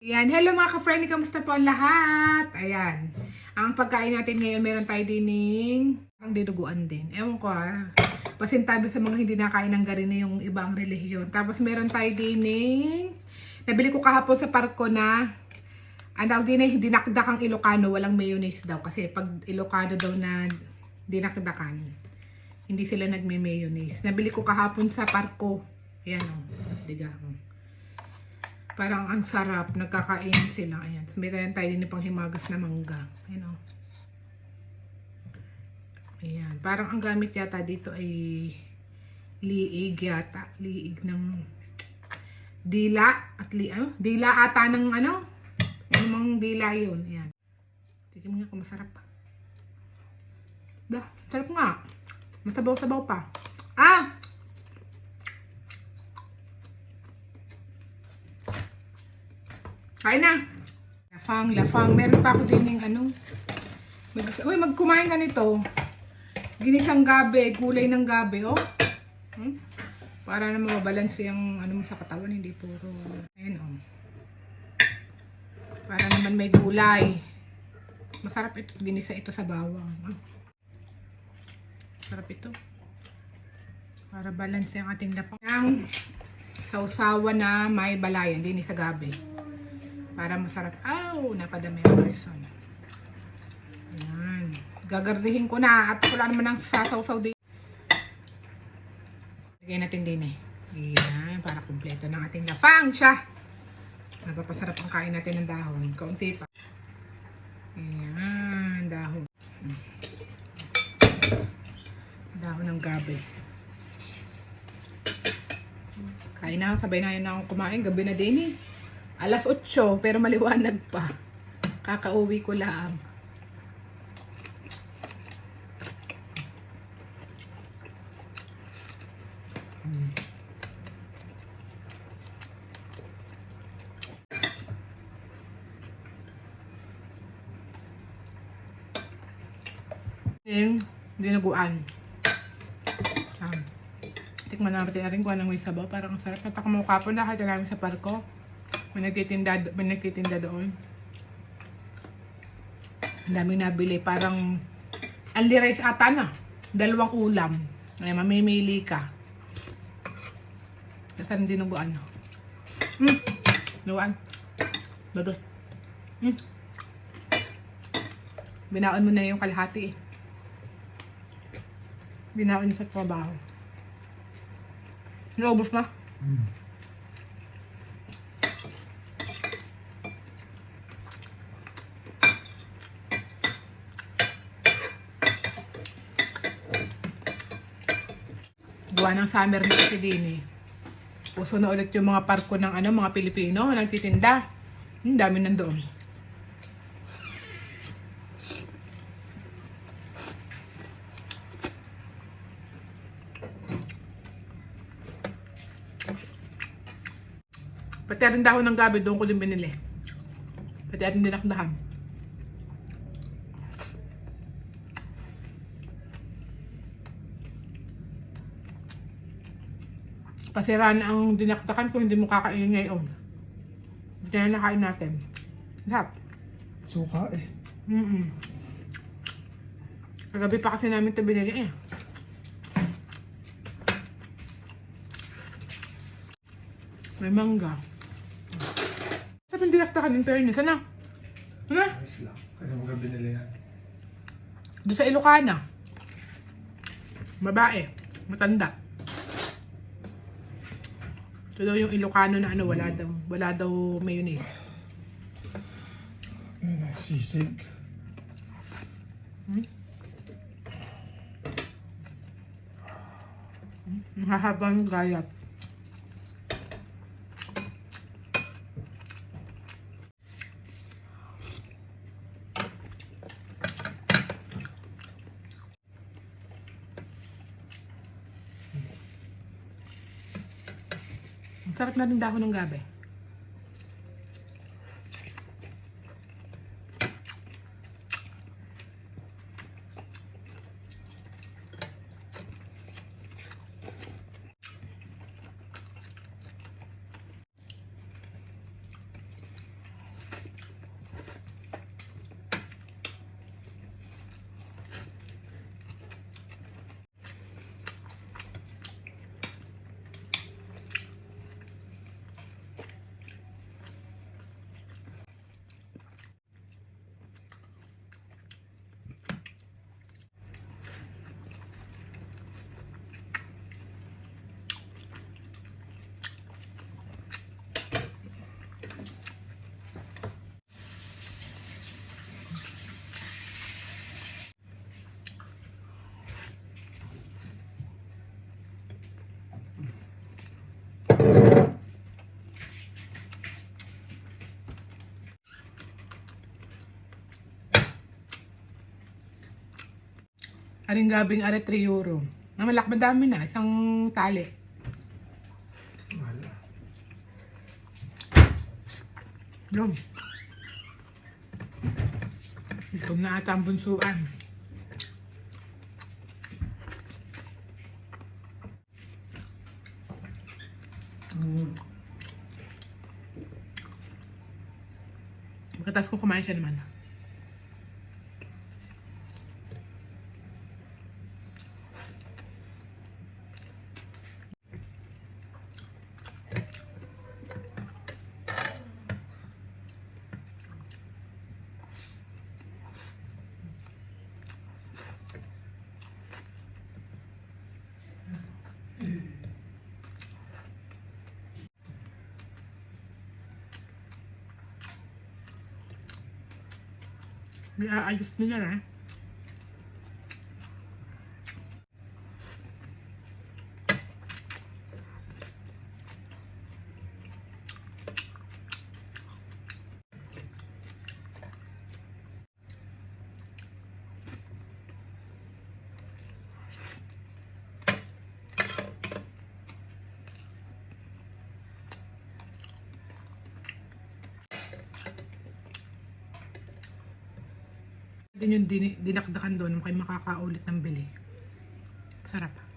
Ayan, hello mga ka-friendly, kamusta po ang lahat? Ayan, ang pagkain natin ngayon, meron tayo dining, ang dinuguan din. Ewan ko ha, pasintabi sa mga hindi nakain ng garina yung ibang relihiyon. Tapos meron tayo dining, nabili ko kahapon sa parko na, ang tawag din ay dinakdakang Ilocano, walang mayonnaise daw. Kasi pag Ilocano daw na dinakdakan, hindi sila nagme-mayonnaise. Nabili ko kahapon sa parko. Ayan o, diga. Parang ang sarap, nagkakain sila. Ayan. May tayo din pang himagas na mangga. Ayan o. Ayan. Parang ang gamit yata dito ay liig yata. Liig ng dila at li ano? Dila ata ng ano? Ano mang dila yun. Ayan. Mo nga kung masarap. Da, sarap nga. Masabaw-sabaw pa. Ah! Kain na. Lafang, lafang. Meron pa ako din yung ano. Mag Uy, magkumain ka nito. Ginisang gabi, gulay ng gabi, oh. Hmm? Para na mababalanse yung ano mo sa katawan, hindi puro. Ayan, oh. Para naman may gulay. Masarap ito, ginisa ito sa bawang. Ah. Sarap ito. Para balance yung ating lapang. Ang sausawa na may balayan, din sa gabi. Para masarap. Aw, napadami ang person. Ayan. Gagardihin ko na at wala naman ang sasawsaw din. Lagyan natin din eh. Ayan, para kumpleto ng ating lapang siya. Napapasarap ang kain natin ng dahon. Kaunti pa. Ayan, dahon. Dahon ng gabi. Kain na, sabay na yun na akong kumain. Gabi na din eh. Alas 8, pero maliwanag pa. Kakauwi ko lang. Mm. Yung dinaguan. Um, tikman natin na rin kung anong may sabaw. Parang ang sarap. Natakamukha po na kahit namin sa parko. May nagtitinda, may nagtitinda doon. Ang daming nabili. Parang only rice ata na. Dalawang ulam. Ngayon, mamimili ka. Hindi dinuguan. Hmm. Nuguan. Dodo. Hmm. Binaon mo na yung kalahati eh. Binaon sa trabaho. Naubos na? Gawa ng summer na kasi din. Puso na ulit yung mga parko ng ano, mga Pilipino, nagtitinda. Ang dami nandoon. Pati rin dahon ng gabi, doon ko din binili. Pati rin dinakdahan. Pasira na ang dinakdakan kung hindi mo kakainin ngayon. Hindi na nakain natin. Sarap. Suka eh. Mm-mm. Kagabi pa kasi namin ito binili eh. May mangga. Sarap yung dinakdakan in fairness. Ano? Ano? Ayos lang. Kaya mga binili yan. Doon sa Ilocana. Babae. Matanda. Ito daw yung Ilocano na ano, wala daw, wala daw mayonnaise. Ayun, sisig. Hmm? Mahabang gayat. Sarap na rin dahon ng gabi. Aring gabing are 3 euro. Namalak madami na, isang tali. Wala. Ito na ata ang bunsuan. Pagkatapos ko kumain siya naman. May aayos na. Din yung din dinakdakan doon kung kayo makakaulit ng bili. Sarap.